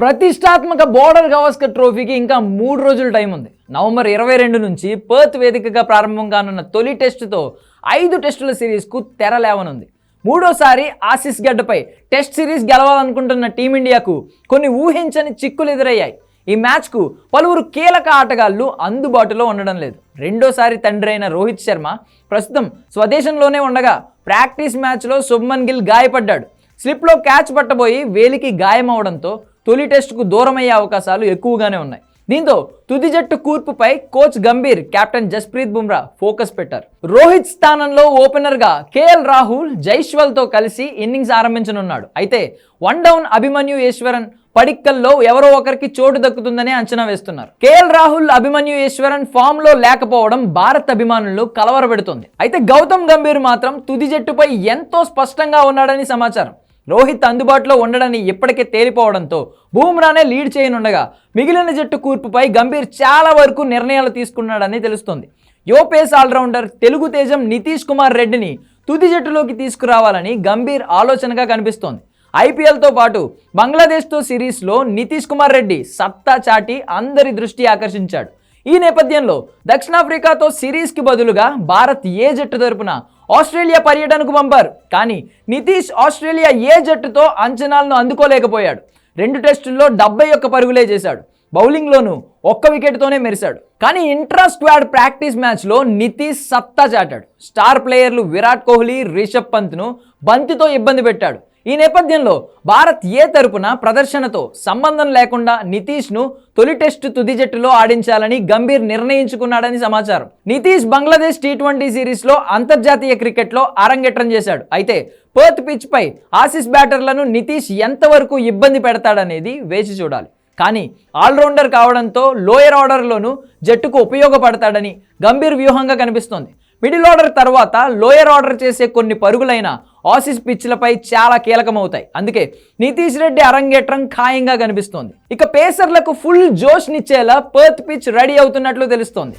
ప్రతిష్టాత్మక బోర్డర్ గవాస్కర్ ట్రోఫీకి ఇంకా మూడు రోజుల టైం ఉంది. నవంబర్ ఇరవై రెండు నుంచి పర్త్ వేదికగా ప్రారంభం కానున్న తొలి టెస్టుతో ఐదు టెస్టుల సిరీస్కు తెర లేవనుంది. మూడోసారి ఆసిస్ గడ్డపై టెస్ట్ సిరీస్ గెలవాలనుకుంటున్న టీమిండియాకు కొన్ని ఊహించని చిక్కులు ఎదురయ్యాయి. ఈ మ్యాచ్కు పలువురు కీలక ఆటగాళ్ళు అందుబాటులో ఉండడం లేదు. రెండోసారి తండ్రి అయిన రోహిత్ శర్మ ప్రస్తుతం స్వదేశంలోనే ఉండగా ప్రాక్టీస్ మ్యాచ్లో శుభ్మన్ గిల్ గాయపడ్డాడు. స్లిప్లో క్యాచ్ పట్టబోయి వేలికి గాయమవడంతో తొలి టెస్టుకు దూరమయ్యే అవకాశాలు ఎక్కువగానే ఉన్నాయి. దీంతో తుది జట్టు కూర్పుపై coach Gambhir captain Jasprit Bumrah focus పెట్టారు. రోహిత్ స్థానంలో ఓపెనర్గా కేఎల్ రాహుల్ జైష్వల్తో కలిసి ఇన్నింగ్స్ ఆరంభించనున్నాడు. అయితే వన్ డౌన్ అభిమన్యు ఈశ్వరన్ పడిక్కల్లో ఎవరో ఒకరికి చోటు దక్కుతుందని అంచనా వేస్తున్నారు. కేఎల్ రాహుల్ అభిమన్యు ఈశ్వరన్ ఫామ్లో లేకపోవడం భారత్ అభిమానులు కలవరపెడుతుంది అయితే గౌతమ్ గంభీర్ మాత్రం తుది జట్టుపై ఎంతో స్పష్టంగా ఉన్నాడని సమాచారం. రోహిత్ అందుబాటులో ఉండడని ఇప్పటికే తేలిపోవడంతో బూమ్రానే లీడ్ చేయనుండగా మిగిలిన జట్టు కూర్పుపై గంభీర్ చాలా వరకు నిర్ణయాలు తీసుకున్నాడని తెలుస్తోంది. యోపేస్ ఆల్రౌండర్ తెలుగు తేజం నితీష్ కుమార్ రెడ్డిని తుది జట్టులోకి తీసుకురావాలని గంభీర్ ఆలోచనగా కనిపిస్తోంది. ఐపీఎల్తో పాటు బంగ్లాదేశ్తో సిరీస్లో నితీష్ కుమార్ రెడ్డి సత్తా చాటి అందరి దృష్టి ఆకర్షించాడు. ఈ నేపథ్యంలో దక్షిణాఫ్రికాతో సిరీస్కి బదులుగా భారత్ ఏ జట్టు తరపున ఆస్ట్రేలియా పర్యటనకు పంపారు. కానీ నితీష్ ఆస్ట్రేలియా ఏ జట్టుతో అంచనాలను అందుకోలేకపోయాడు. రెండు టెస్టుల్లో డెబ్బై ఒక్క పరుగులే చేశాడు. బౌలింగ్లోనూ ఒక్క వికెట్తోనే మెరిశాడు. కానీ ఇంట్రా స్క్వాడ్ ప్రాక్టీస్ మ్యాచ్లో నితీష్ సత్తా చాటాడు. స్టార్ ప్లేయర్లు విరాట్ కోహ్లీ రిషబ్ పంత్ను బంతితో ఇబ్బంది పెట్టాడు. ఈ నేపథ్యంలో భారత్ ఏ తరపున ప్రదర్శనతో సంబంధం లేకుండా నితీష్ను తొలి టెస్టు తుది జట్టులో ఆడించాలని గంభీర్ నిర్ణయించుకున్నాడని సమాచారం. నితీష్ బంగ్లాదేశ్ టీ ట్వంటీ సిరీస్లో అంతర్జాతీయ క్రికెట్లో అరంగేట్రం చేశాడు. అయితే పర్త్ పిచ్పై ఆసిస్ బ్యాటర్లను నితీష్ ఎంతవరకు ఇబ్బంది పెడతాడనేది వేచి చూడాలి. కానీ ఆల్రౌండర్ కావడంతో లోయర్ ఆర్డర్లోనూ జట్టుకు ఉపయోగపడతాడని గంభీర్ వ్యూహంగా కనిపిస్తోంది. మిడిల్ ఆర్డర్ తర్వాత లోయర్ ఆర్డర్ చేసే కొన్ని పరుగులైన ఆసిస్ పిచ్లపై చాలా కీలకమవుతాయి. అందుకే నితీష్ రెడ్డి అరంగేట్రం ఖాయంగా కనిపిస్తోంది. ఇక పేసర్లకు ఫుల్ జోష్నిచ్చేలా పర్త్ పిచ్ రెడీ అవుతున్నట్లు తెలుస్తోంది.